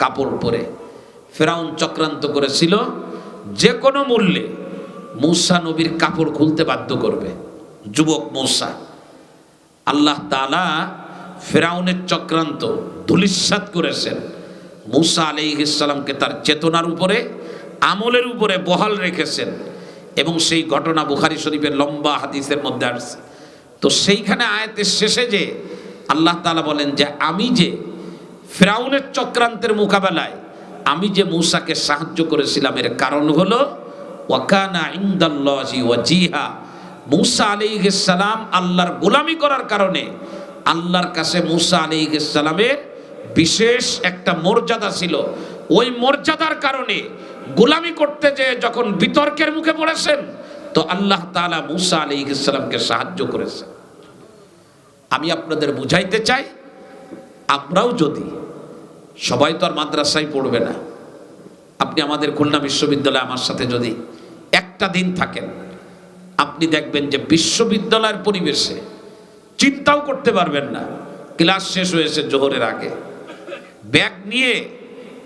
কাপড় পরে। ফেরাউন চক্রান্ত করেছিল যে কোনো মূল্যে মূসা নবীর কাপড় খুলতে বাধ্য করবে। যুবক মূসা, আল্লাহ তালা ফেরাউনের চক্রান্ত ধুলিস্বাত করেছেন। মুসা আলাইহিসসালামকে তার চেতনার উপরে, আমলের উপরে বহাল রেখেছেন এবং সেই ঘটনা বুখারি শরীফের লম্বা হাদিসের মধ্যে আসছে। তো সেইখানে আয়াতের শেষে যে আল্লাহ তালা বলেন যে, আমি যে ফেরাউনের চক্রান্তের মোকাবেলায় আমি যে মূসাকে সাহায্য করেছিলাম, এর কারণ হলো, ওয়াকানা ইন্দাল্লাহি ওয়াজিহা। মুসা সালাম আল্লাহর গোলামি করার কারণে আল্লাহর কাছে মুসা সালামের বিশেষ একটা মর্যাদা ছিল। ওই মর্যাদার কারণে গোলামি করতে যে যখন বিতর্কের মুখে পড়েছেন, তো আল্লাহ তাআলা মুসা সালামকে সাহায্য করেছেন। আমি আপনাদের বুঝাইতে চাই, আমরাও যদি সবাই তো আর মাদ্রাসায় পড়বে না। আপনি আমাদের খুলনা বিশ্ববিদ্যালয়ে আমার সাথে যদি একটা দিন থাকেন, আপনি দেখবেন যে বিশ্ববিদ্যালয়ের পরিবেশে চিন্তাও করতে পারবেন না। ক্লাস শেষ হয়েছে জোহরের আগে। ব্যাগ নিয়ে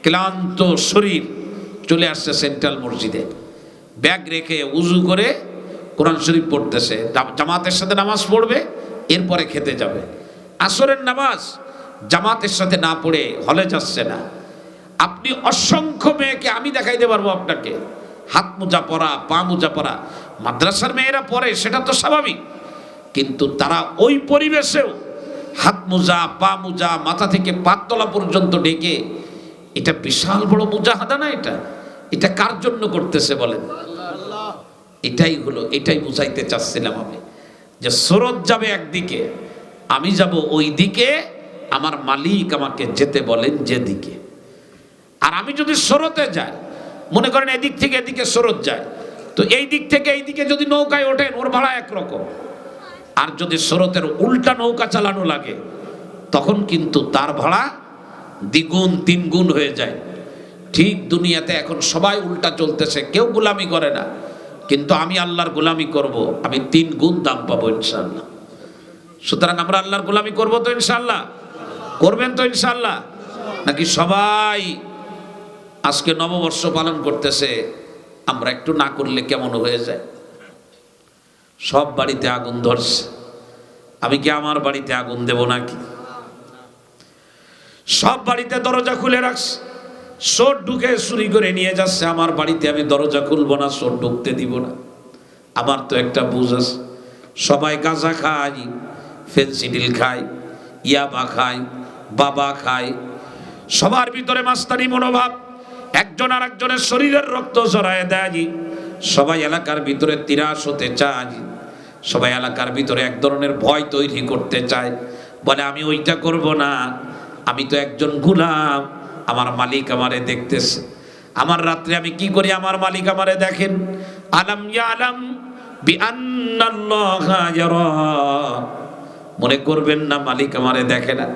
ক্লান্ত শরীর চলে আসছে সেন্ট্রাল মসজিদে। ব্যাগ রেখে উজু করে কোরআন শরীফ পড়তেছে। জামাতের সাথে নামাজ পড়বে, এরপরে খেতে যাবে। আসরের নামাজ জামাতের সাথে না পড়ে হলে যাচ্ছে না। আপনি অসংখ্য মেয়েকে আমি দেখাইতে পারব আপনাকে। হাত মোজা পরা, পা মোজা পরা। মাদ্রাসার মেয়েরা পরে, সেটা তো স্বাভাবিক। কিন্তু তারা ওই পরিবেশেও হাত মোজা, পা মোজা, মাথা থেকে পাততলা পর্যন্ত ডেকে, এটা বিশাল বড় মুজাহাদা না এটা? এটা কার জন্য করতেছে বলেন? এটাই হলো, এটাই বুঝাইতে চাচ্ছিলাম আমি। যে স্রোত যাবে একদিকে, আমি যাব ওই দিকে আমার মালিক আমাকে যেতে বলেন যেদিকে। আর আমি যদি স্রোতে যাই, মনে করেন এদিক থেকে এদিকে স্রোত যায়, তো এই দিক থেকে এই দিকে যদি নৌকায় ওঠেন, ওর ভাড়া একরকম। আর যদি স্রোতের উল্টা নৌকা চালানো লাগে, তখন কিন্তু তার ভাড়া দ্বিগুণ, তিনগুণ হয়ে যায়। ঠিক দুনিয়াতে এখন সবাই উল্টা চলতেছে, কেউ গোলামি করে না। কিন্তু আমি আল্লাহর গোলামি করব, আমি তিন গুণ দাম পাবো ইনশাল্লাহ সুতরাং আমরা আল্লাহর গুলামি করব তো ইনশাল্লাহ করবেন তো ইনশাল্লাহ নাকি সবাই আজকে নববর্ষ পালন করতেছে, আমরা একটু না করলে কেমন হয়ে যায়? সব বাড়িতে আগুন ধরছে। আমি কি আমার বাড়িতে আগুন দেব নাকি? সব বাড়িতে দরজা খুলে রাখছে। সোট ঢুকে চুরি করে নিয়ে যাচ্ছে। আমার বাড়িতে আমি দরজা খুলবো না সোট ঢুকতে দিব না। আমার তো একটা বুঝ আছে। সবাই গাঁজা খায় ফেন্সিডিল খায়, ইয়াবা খায় বাবা খায়। সবার ভিতরে মাস্তানি মনোভাব, একজন আর একজনের শরীরের রক্ত জড়ায় দেয়। সবাই এলাকার ভিতরে তিরাস হতে চায়। সবাই এলাকার ভিতরে এক ধরনের ভয় তৈরি করতে চায়। বলে, আমি ওইটা করব না। আমি তো একজন গুলাম। আমার মালিক আমারে দেখতেছে। আমার রাত্রে আমি কি করি আমার মালিক আমারে দেখেন? আলাম ইয়া আলাম মনে করবেন না মালিক আমারে দেখে না।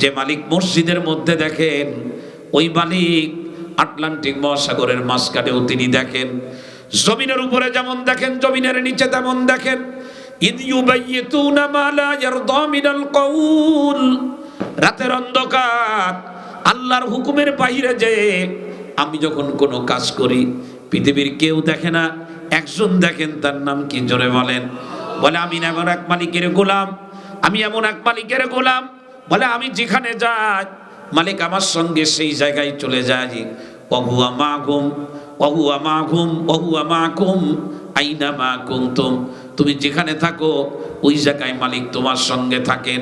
যে মালিক মসজিদের মধ্যে দেখেন, ওই মালিক আটলান্টিক মহাসাগরের মাঝখানেও তিনি দেখেন, জমিনের উপরে যেমন দেখেন, জমিনের নিচে তেমন দেখেন রাতের অন্ধকার, আল্লাহর হুকুমের বাইরে যে আমি যখন কোনো কাজ করি, পৃথিবীর কেউ দেখে না, একজন দেখেন, তার নাম কি জোরে বলেন? বলে আমি এমন এক মালিকের গোলাম, আমি এমন এক মালিকের গোলাম বলে, আমি যেখানে যাই, মালিক আমার সঙ্গে সেই জায়গায় চলে যায়। অহুয়া মা ঘুম অহুয়া মা ঘুম অহুয়া মা ঘুম আইনা মা কুমতুম তুমি যেখানে থাকো, ওই জায়গায় মালিক তোমার সঙ্গে থাকেন।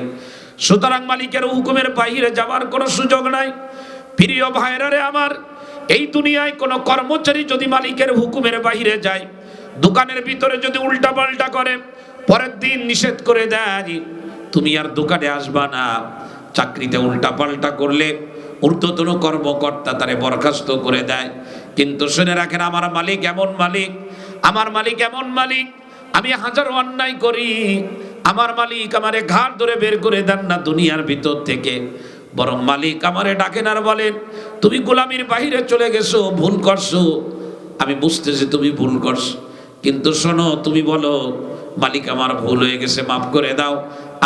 সুতরাং মালিকের হুকুমের বাইরে যাওয়ার কোনো সুযোগ নাই। প্রিয় ভাইরারে আমার, এই দুনিয়ায় কোনো কর্মচারী যদি মালিকের হুকুমের বাইরে যায়, দোকানের ভিতরে যদি উল্টা পাল্টা করে, পরের দিন নিষেধ করে দেয়। তুমি আর দোকানে আসবা না। চাকরিতে উল্টা পাল্টা করলে ঊর্ধ্বতন কর্মকর্তা তারে বরখাস্ত করে দেয়। কিন্তু শুনে রাখেন, আমার মালিক এমন মালিক, আমার মালিক এমন মালিক, আমি হাজারো অন্যায় করি। আমার মালিক আমারে ঘাট ধরে বের করে দেন না দুনিয়ার ভিতর থেকে। বরং মালিক আমারে ডাকেন আর বলেন, তুমি গোলামির বাহিরে চলে গেছো, ভুল করছ। আমি বুঝতেছি তুমি ভুল করছ। কিন্তু শোনো, তুমি বলো মালিক আমার ভুল হয়ে গেছে, মাফ করে দাও।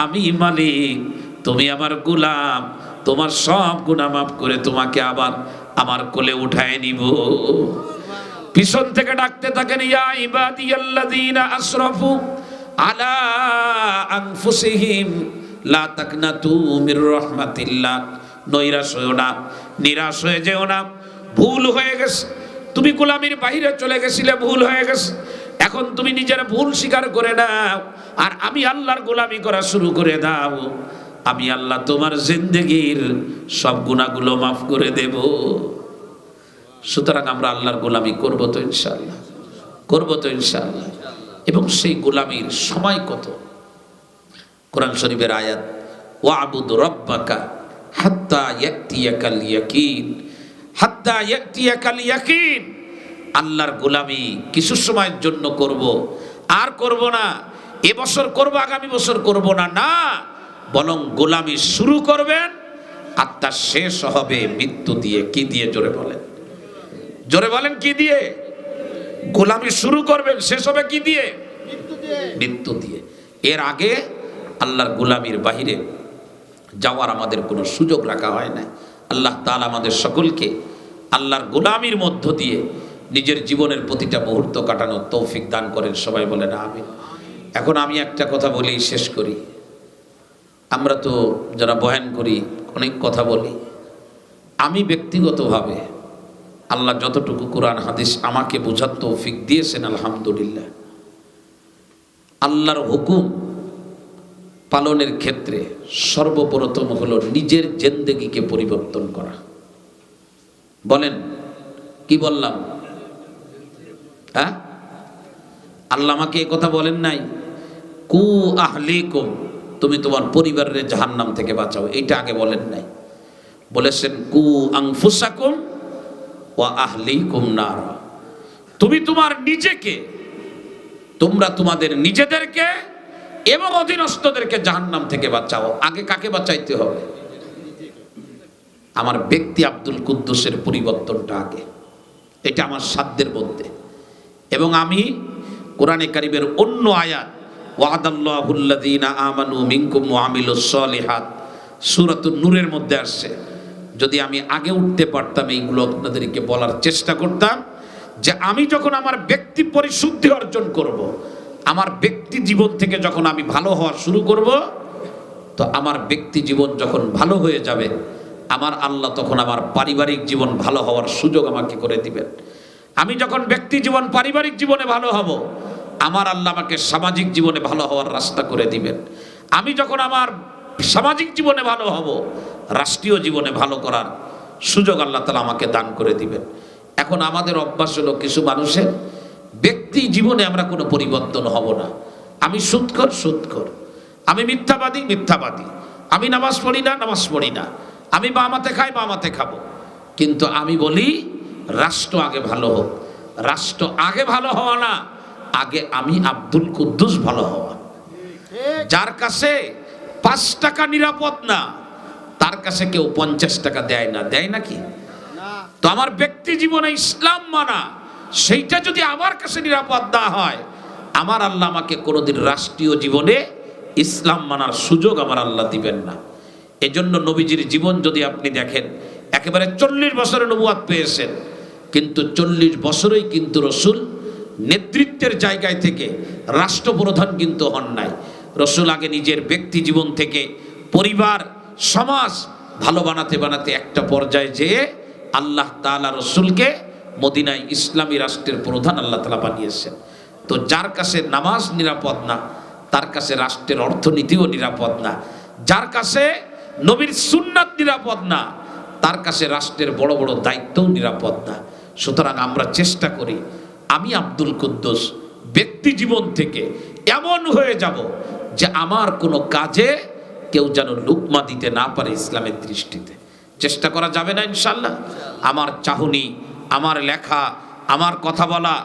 আমি মালিক, তুমি আমার গোলাম, তোমার সব গুণা মাফ করে তোমাকে আবার আমার কোলে উঠায় নিব। পিছন থেকে ডাকতে থাকেন, ইয়া ইবাদিয়াল্লাযীনা আসরাফু আলা আনফুসিহিম, লা তাকনাতু মির রাহমাতিল্লাহ। নৈরাশ হয়েও না, নিরাশ হয়ে যেও না। ভুল হয়ে গেছে, তুমি গোলামির বাইরে চলে গেছিলে, ভুল হয়ে গেছে। এখন তুমি নিজের ভুল স্বীকার করে নাও। আর আমি আল্লাহর গোলামি করা শুরু করে দাও। আমি আল্লাহ তোমার জিন্দগির সব গুণাগুলো মাফ করে দেব। সুতরাং আমরা আল্লাহর গোলামি করব তো ইনশাল্লাহ করব তো ইনশাল্লাহ এবং সেই গোলামির সময় কত? কোরআন শরীফের আয়াত, ওয়াবুদ রব্বাকা হাত্তা ইয়াতিয়াকাল ইয়াকিন হাত্তা ইয়াতিয়াকাল ইয়াকিন আল্লাহর গোলামি কিছু সময়ের জন্য করব। আর করব না। এবছর করব আগামী বছর করব না না। বরং গোলামি শুরু করবেন আর তার শেষ হবে মৃত্যু দিয়ে। কি দিয়ে? জোরে বলেন। জোরে বলেন কি দিয়ে? গোলামি শুরু করবেন শেষ হবে কি দিয়ে? মৃত্যু দিয়ে। এর আগে আল্লাহর গোলামির বাহিরে যাওয়ার আমাদের কোনো সুযোগ রাখা হয় না আল্লাহ তাআলা আমাদের সকলকে আল্লাহর গোলামির মধ্য দিয়ে নিজের জীবনের প্রতিটা মুহূর্ত কাটানোর তৌফিক দান করেন। সবাই বলেন, আমিন। এখন আমি একটা কথা বলেই শেষ করি। আমরা তো যারা বয়ান করি, অনেক কথা বলি। আমি ব্যক্তিগতভাবে আল্লাহ যতটুকু কোরআন, হাদিস আমাকে বোঝার তৌফিক দিয়েছেন, আলহামদুলিল্লাহ। আল্লাহর হুকুম পালনের ক্ষেত্রে সর্বপ্রথম হলো নিজের জেন্দেগিকে পরিবর্তন করা। বলেন, কি বললাম? হ্যাঁ? আল্লাহ আমাকে এ কথা বলেন নাই, কু আহলিকুম তুমি তোমার পরিবারের জাহান্নাম থেকে বাঁচাও, এইটা আগে বলেন নাই। বলেছেন, কু আংফুসাকুম ও আহলিকুম নার তুমি তোমার নিজেকে, তোমরা তোমাদের নিজেদেরকে এবং অধীনস্থদেরকে জাহান্নাম থেকে বাঁচাও। আগে কাকে বাঁচাইতে হবে? আমার ব্যক্তি আব্দুল কুদ্দুসের পরিবর্তনটা আগে। এটা আমার সাধ্যের মধ্যে। এবং আমি কোরআনে কারিমের অন্য আয়াত, ওয়াদাল্লাহুল্লাযীনা আমানু মিনকুম ওয়া আমিলুস সলিহাত, সূরাতুন নূরের মধ্যে আসছে যদি আমি আগে উঠতে পারতাম এইগুলো আপনাদেরকে বলার চেষ্টা করতাম, যে আমি যখন আমার ব্যক্তি পরিশুদ্ধি অর্জন করব। আমার ব্যক্তি জীবন থেকে যখন আমি ভালো হওয়া শুরু করব, তো আমার ব্যক্তি জীবন যখন ভালো হয়ে যাবে, আমার আল্লাহ তখন আমার পারিবারিক জীবন ভালো হওয়ার সুযোগ আমাকে করে দিবেন আমি যখন ব্যক্তি জীবন, পারিবারিক জীবনে ভালো হব, আমার আল্লাহ আমাকে সামাজিক জীবনে ভালো হওয়ার রাস্তা করে দিবেন। আমি যখন আমার সামাজিক জীবনে ভালো হব, রাষ্ট্রীয় জীবনে ভালো করার সুযোগ আল্লাহ তালা আমাকে দান করে দিবেন। এখন আমাদের অভ্যাস হলো কিছু মানুষের ব্যক্তি জীবনে আমরা কোনো পরিবর্তন হব না। আমি সুৎকর সুৎকর আমি মিথ্যাবাদী মিথ্যাবাদী। আমি নামাজ পড়ি না, নামাজ পড়ি না। আমি বামাতে খাই বামাতে খাব। কিন্তু আমি বলি রাষ্ট্র আগে ভালো হোক। রাষ্ট্র আগে ভালো হওয়া না, আগে আমি আব্দুল কুদ্দুস ভালো হওয়া। যার কাছে পাঁচ টাকা নিরাপদ না, তার কাছে কেউ পঞ্চাশ টাকা দেয় না। দেয় নাকি তো আমার ব্যক্তি জীবনে ইসলাম মানা, সেইটা যদি আমার কাছে নিরাপদ না হয়, আমার আল্লাহ আমাকে কোনোদিন রাষ্ট্রীয় জীবনে ইসলাম মানার সুযোগ আমার আল্লাহ দিবেন না। এজন্য নবীজির জীবন যদি আপনি দেখেন, একেবারে চল্লিশ বছরের নবুয়াদ পেয়েছেন কিন্তু চল্লিশ বছরেই কিন্তু রসুল নেতৃত্বের জায়গায় থেকে রাষ্ট্রপ্রধান কিন্তু হন নাই। রসুল আগে নিজের ব্যক্তি জীবন থেকে পরিবার, সমাজ ভালো বানাতে বানাতে একটা পর্যায়ে যেয়ে আল্লাহ তালা রসুলকে মদিনায় ইসলামী রাষ্ট্রের প্রধান আল্লাহ তালা বানিয়েছেন। তো যার কাছে নামাজ নিরাপদ না, তার কাছে রাষ্ট্রের অর্থনীতিও নিরাপদ না, যার কাছে নবীর সুন্নাত নিরাপদ না, তার কাছে রাষ্ট্রের বড় বড় দায়িত্বও নিরাপদ না। সুতরাং আমরা চেষ্টা করি, আমি আব্দুল কুদ্দুস ব্যক্তি জীবন থেকে এমন হয়ে যাব যে আমার কোনো কাজে কেউ যেন লুকমা দিতে না পারে ইসলামের দৃষ্টিতে। চেষ্টা করা যাবে না ইনশাল্লাহ আমার চাহনি, আমার লেখা, আমার কথা বলা,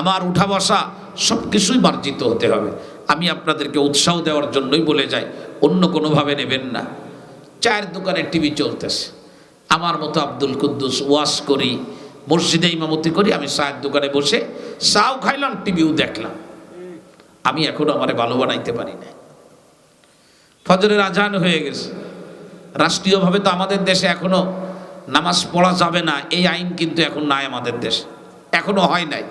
আমার উঠা বসা সব কিছুই মার্জিত হতে হবে। আমি আপনাদেরকে উৎসাহ দেওয়ার জন্যই বলে যাই, অন্য কোনোভাবে নেবেন না। চায়ের দোকানে টিভি চলতেছে। আমার মতো আব্দুল কুদ্দুস ওয়াশ করি মসজিদে ইমামতি করি, আমি চায়ের দোকানে বসে চাও খাইলাম, টিভিও দেখলাম। আমি এখনও আমারে ভালো বানাইতে পারি না ফজরের আজান হয়ে গেছে। রাষ্ট্রীয়ভাবে তো আমাদের দেশে এখনও নামাজ পড়া যাবে না, এই আইন কিন্তু এখন নাই আমাদের দেশে। এখনও হয় নাই।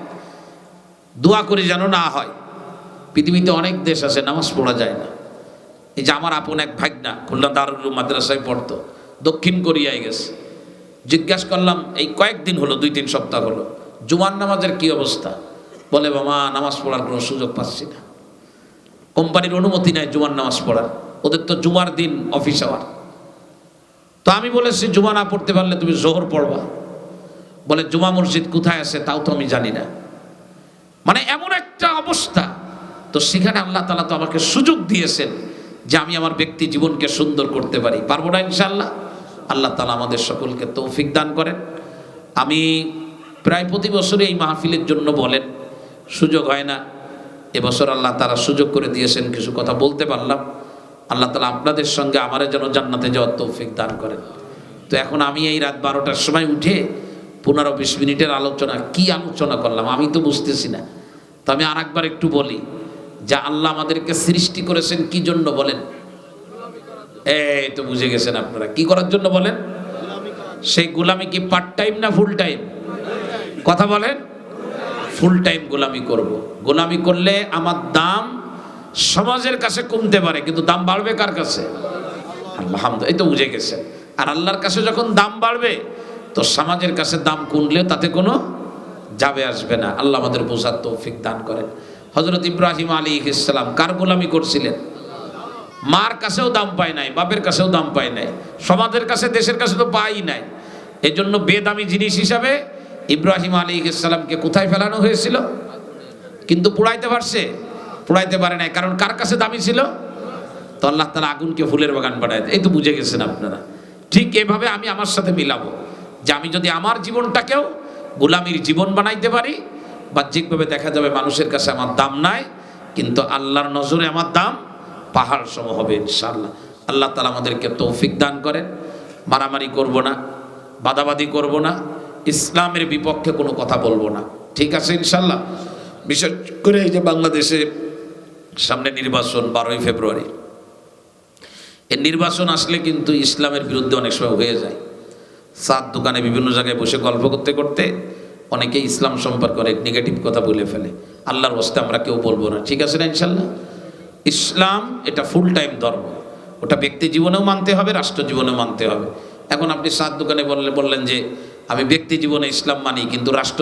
দোয়া করি যেন না হয়। পৃথিবীতে অনেক দেশ আছে, নামাজ পড়া যায় না। এই যে আমার আপন এক ভাগনা, খুলনা দারুল মাদ্রাসায় পড়তো, দক্ষিণ কোরিয়ায় গেছে। জিজ্ঞাসা করলাম, এই কয়েকদিন হলো, দুই তিন সপ্তাহ হলো, জুমার নামাজের কি অবস্থা? বলে, বাবা, নামাজ পড়ার কোনো সুযোগ পাচ্ছি না। কোম্পানির অনুমতি নেয় জুমার নামাজ পড়ার, ওদের তো জুমার দিন অফিস আওয়ার তো আমি বলেছি, জুমা না পড়তে পারলে তুমি জোহর পড়বা। বলে, জুমা মসজিদ কোথায় আছে তাও তো আমি জানি না। মানে এমন একটা অবস্থা। তো সেখানে আল্লাহ তালা তো আমাকে সুযোগ দিয়েছেন যে আমি আমার ব্যক্তি জীবনকে সুন্দর করতে পারি। পারব না ইনশাল্লাহ আল্লাহ তালা আমাদের সকলকে তৌফিক দান করেন। আমি প্রায় প্রতি বছরই এই মাহফিলের জন্য বলেন, সুযোগ হয় না। এবছর আল্লাহ তারা সুযোগ করে দিয়েছেন, কিছু কথা বলতে পারলাম। আল্লাহ তালা আপনাদের সঙ্গে আমারে যেন জান্নাতে যাওয়ার তৌফিক দান করেন। তো এখন আমি এই রাত বারোটার সময় উঠে পনেরো বিশ মিনিটের আলোচনা, কি আলোচনা করলাম আমি তো বুঝতেছি না। তো আমি আর একটু বলি, যা আল্লাহ আমাদেরকে সৃষ্টি করেছেন কি জন্য বলেন? এই তো বুঝে গেছেন আপনারা। কি করার জন্য বলেন? সেই গোলামি কি পার্ট টাইম না ফুল টাইম কথা বলেন। ফুল টাইম গোলামি করব। গোলামি করলে আমার দাম সমাজের কাছে কমতে পারে, কিন্তু দাম বাড়বে কার কাছে? আলহামদুলিল্লাহ, এই তো বুঝে গেছেন। আর আল্লাহর কাছে যখন দাম বাড়বে, তো সমাজের কাছে দাম কমলে তাতে কোনো যাবে আসবে না। আল্লাহ আমাদের বোঝার তৌফিক দান করেন। হজরত ইব্রাহিম আলী ইসলাম কার গোলামি করছিলেন? মার কাছেও দাম পায় নাই, বাপের কাছেও দাম পায় নাই, সমাজের কাছে, দেশের কাছে তো পাই নাই। এই জন্য বেদামি জিনিস হিসাবে ইব্রাহিম আলী ইসলামকে কোথায় ফেলানো হয়েছিল? কিন্তু পুড়াইতে পারছে? পুড়াইতে পারে নাই। কারণ কার কাছে দামি ছিল? তো আল্লাহ তালা আগুনকে ফুলের বাগান বানায় এই তো বুঝে গেছেন আপনারা। ঠিক এভাবে আমি আমার সাথে মিলাবো। যে আমি যদি আমার জীবনটাকেও গোলামির জীবন বানাইতে পারি, বাহ্যিকভাবে দেখা যাবে মানুষের কাছে আমার দাম নাই, কিন্তু আল্লাহর নজরে আমার দাম পাহাড় সম হবে ইনশাল্লাহ আল্লাহ তালা আমাদেরকে তৌফিক দান করেন। মারামারি করব না, বাদাবাদি করব না, ইসলামের বিপক্ষে কোনো কথা বলব না। ঠিক আছে ইনশাল্লাহ বিশেষ করে এই যে বাংলাদেশে সামনে নির্বাচন বারোই ফেব্রুয়ারি। এই নির্বাচন আসলে কিন্তু ইসলামের বিরুদ্ধে অনেক সময় হয়ে যায়। সাত দোকানে বিভিন্ন জায়গায় বসে গল্প করতে করতে অনেকে ইসলাম সম্পর্কে অনেক নেগেটিভ কথা বলে ফেলে। আল্লাহর বস্তে আমরা কেউ বলব না। ঠিক আছে না ইনশাল্লাহ ইসলাম এটা ফুল টাইম ধর্ম। ওটা ব্যক্তি জীবনেও মানতে হবে, রাষ্ট্র জীবনেও মানতে হবে। এখন আপনি সাত দোকানে বললে, বললেন যে, আমি ব্যক্তি জীবনে ইসলাম মানি, কিন্তু রাষ্ট্র